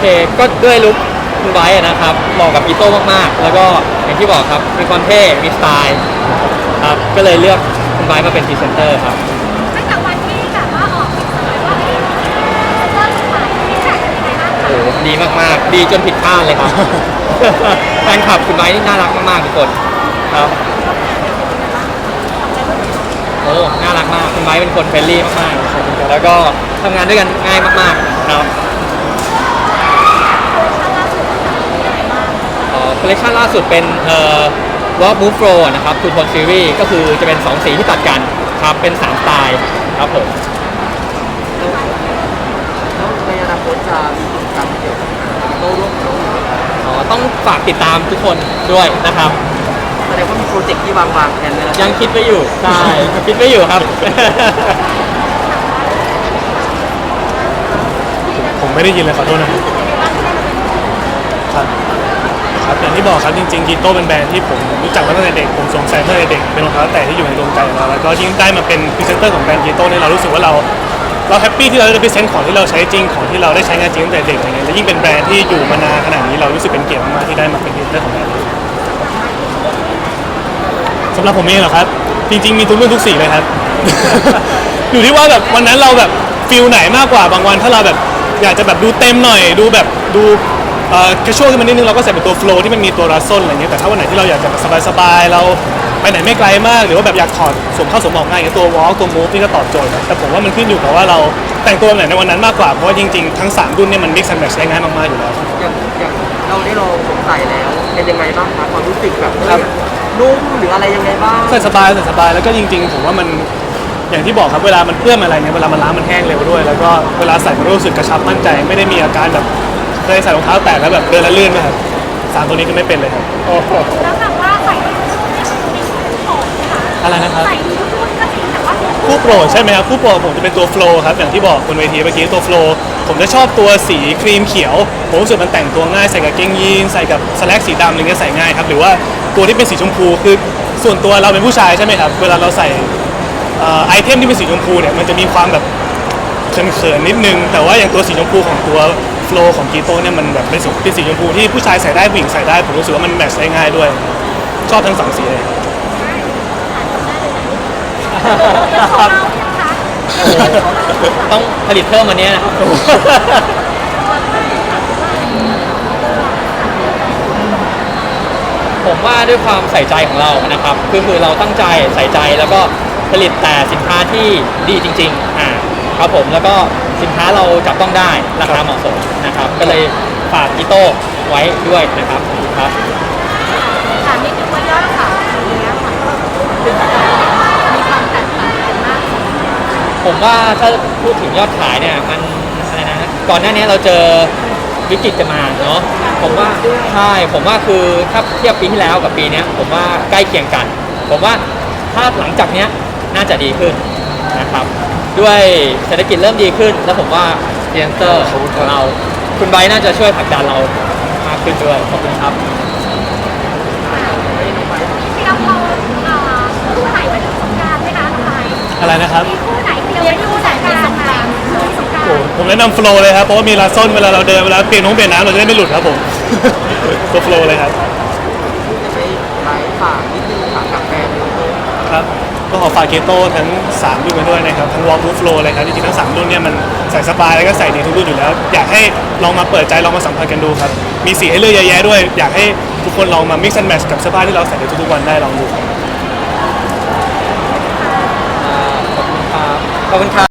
เคก็ด้วยลุคคุณไบร์ทอะนะครับเหมาะกับอีโต้มากๆ แล้วก็อย่างที่บอกครับมีความเท่มีสไตล์ครับก็เลยเลือกคุณไบร์ทมาเป็นพรีเซนเตอร์ครับ ตั้งแต่วันที่แบบว่าออกเสนอว่าเอ๊ะเริ่มขายที่แจกเป็นยังไงบ้างคะโอ้โหดีมากๆ ดีจนผิดคาดเลยครับ แฟนคลับคุณไบร์ทนี่น่ารักมากๆทุกคนครับโอ้น่ารักมากคุณไบร์ทเป็นคนเฟรนลี่มากๆ แล้วก็ทำงานด้วยกันง่ายมากๆครับ คอลเลคชันล่าสุดเป็นเอ่อ Walk Move Flow นะครับทูโทนซีรีส์ก็คือจะเป็น 2 สีที่ตัดกันครับเป็น 3 สไตล์ครับผมแล้วในอนาคตจะมีกิจกรรมเกี่ยวกับโต้ร่วมกับน้องไหมครับอ๋อต้องฝากติดตามทุกคนด้วยนะครับ แสดงว่ามีโปรเจกต์ที่วางวางแผนไว้แล้วยังคิดไว้อยู่ ใช่ คิดไว้อยู่ครับ ผมไม่ได้ยินเลยขอโทษนะครับครับ ครับอย่างที่บอกครับจริงๆกีโต้เป็นแบรนด์ที่ผมรู้จักมาตั้งแต่เด็กผมสงสัยตั้งแต่เด็กเป็นรองเท้าแตะที่อยู่ในดวงใจของเราแล้วก็ยิ่งได้มาเป็นพรีเซนเตอร์ของแบรนด์กีโต้เนี่ยเรารู้สึกว่าเราเราแฮปปี้ที่เราได้พรีเซนต์ของที่เราใช้จริงของที่เราได้ใช้งานจริงตั้งแต่เด็กอะไรเงี้ยและยิ่งเป็นแบรนด์ที่อยู่มานานขนาดนี้เรารู้สึกเป็นเกียรติมากๆที่ได้มาเป็นพรีเซนเตอร์ของแบรนด์นี้สำหรับผมเองเหรอครับ จริง ๆมีทุกรุ่นทุกสีเลยครับ อยู่ที่ว่าแบบวันนั้นเราแบบฟิลไหนมากกว่าบางวันถ้าเราแบบอยากจะแบบดูเต็มหน่อย ดูแบบดู เอ่อแคชชวลขึ้นมานิดนึงเราก็ใส่เป็นตัวโฟล์ที่มันมีตัวรัสโซนอะไรเงี้ยแต่ถ้าวันไหนที่เราอยากจะแบบสบายๆเราไปไหนไม่ไกลมากหรือว่าแบบอยากถอดสวมเข้าสวมออกง่ายอย่างตัววอลตัวมูฟนี่ก็ตอบโจทย์นะแต่ผมว่ามันขึ้นอยู่กับว่าเราแต่งตัวแบบไหนในวันนั้นมากกว่าเพราะว่าจริงๆทั้งสามรุ่นเนี่ยมันมิกซ์แอนด์แมทช์ได้ง่ายมากๆอยู่แล้ว อย่างอย่างเราได้ลองสวมใส่แล้วเป็นยังไงบ้างครับความรู้สึกแบบครับ นุ่มหรืออะไรยังไงบ้าง ใส่สบายใส่สบายแล้วก็จริง ๆ ผมว่ามันอย่างที่บอกครับเวลามันเปื้อนอะไรเนี่ยเวลามันล้างมันแห้งเร็วด้วย แล้วก็เวลาใส่มันรู้สึกกระชับมั่นใจ ไม่ได้มีอาการแบบเค ยใส่รองเท้าแตะแล้วแบบเดินแล้วลื่นไหมครับสามตัวนี้ก็ไม่เป็นเลยครับแล้วแบบว่าใส่ทุกรุ่นเนี่ยมันเป็นคู่โปรดนะคะอะไรนะครับ ใส่ทุกรุ่นก็จริงแต่ว่าคือคู่โปรดใช่ไหมครับคู่โปรดผมจะเป็นตัวโฟล์ครับอย่างที่บอกบนเวทีเมื่อกี้ตัวโฟล์ผมจะชอบตัวสีครีมเขียว ผมรู้สึกมันแต่งตัวง่ายใส่กับเกงยีนใส่กับสแลกสีดำอะไรเงี้ยใส่ง่ายครับหรือว่าตัวที่เป็นสีชมพูคือส่วนตัวเราเป็นผู้ชายใช่ไหมครับเวลาเราใส่เอ่อไอเทมที่เป็นสีชมพูเนี่ยมันจะมีความแบบเขินๆนิดนึง แต่ว่าอย่างตัวสีชมพูของตัวโฟล์ของกีโต้เนี่ยมันแบบเป็นสีเป็นสีชมพูที่ผู้ชายใส่ได้ผู้หญิงใส่ได้ผมรู้สึกว่ามันแมทช์ได้ง่ายด้วย ชอบทั้งสองสีเลยต้องผลิตเพิ่มวันนี้นะผมว่าด้วยความใส่ใจของเรานะครับคือคือเราตั้งใจใส่ใจแล้วก็ผลิตแต่สินค้าที่ดีจริงๆอ่าครับผมแล้วก็สินค้าเราจับต้องได้ราคาเหมาะสม ก็เลยฝากกิโต้ไว้ด้วยนะครับครับถามนิดนึงว่ายอดขายอย่างเงี้ยค่ะมีความแตกต่างกันมากผมว่าถ้าพูดถึงยอดขายเนี่ยมันอะไรนะก่อนหน้านี้เราเจอวิกฤตจะมาเนาะผมว่าใช่ผมว่าคือถ้าเทียบปีที่แล้วกับปีเนี้ยผมว่าใกล้เคียงกัน ผมว่าถ้าหลังจากเนี้ยน่าจะดีขึ้นนะครับ ด้วยเศรษฐกิจเริ่มดีขึ้น แล้วผมว่าเรียนเตอร์ของเรา คุณไบร์ทน่าจะช่วยผลักดันเรามากขึ้นด้วยขอบคุณครับ ที่เราเราเอ่อคู่ไหนมาดูสงกรารไหมคะน้องไบร์ทอะไรนะครับ มีคู่ไหนที่เราไปดูสงกรารไหมดูสงกรารโอ้ผมแนะนำโฟล์เลยครับ เพราะว่ามีลาส้นเวลาเราเดินเวลาเปลี่ยนน้องเปลี่ยนน้ำเราจะได้ไม่หลุดครับผมตัวโฟล์เลยครับ จะไปไลฟ์ฝากนิดนึงฝากกับแบรนด์โลโก้ครับ ก็ขอฝากเกโต้ทั้ง 3 รุ่นไปด้วยนะครับ ทั้งวอล k ูฟโ w เลยครับจริงๆทั้ง 3 รุ่นเนี่ยมันใส่สบายแล้วก็ใส่ดีทุกรุ่นอยู่แล้ว อยากให้ลองมาเปิดใจลองมาสัมผัสกันดูครับ มีสีให้เลือกเยอะแยะด้วย อยากให้ทุกคนลองมา mix and match กับเสื้อผ้าที่เราใส่ในทุกๆวันได้ลองดูครับ ขอบคุณครับขอบคุณครับ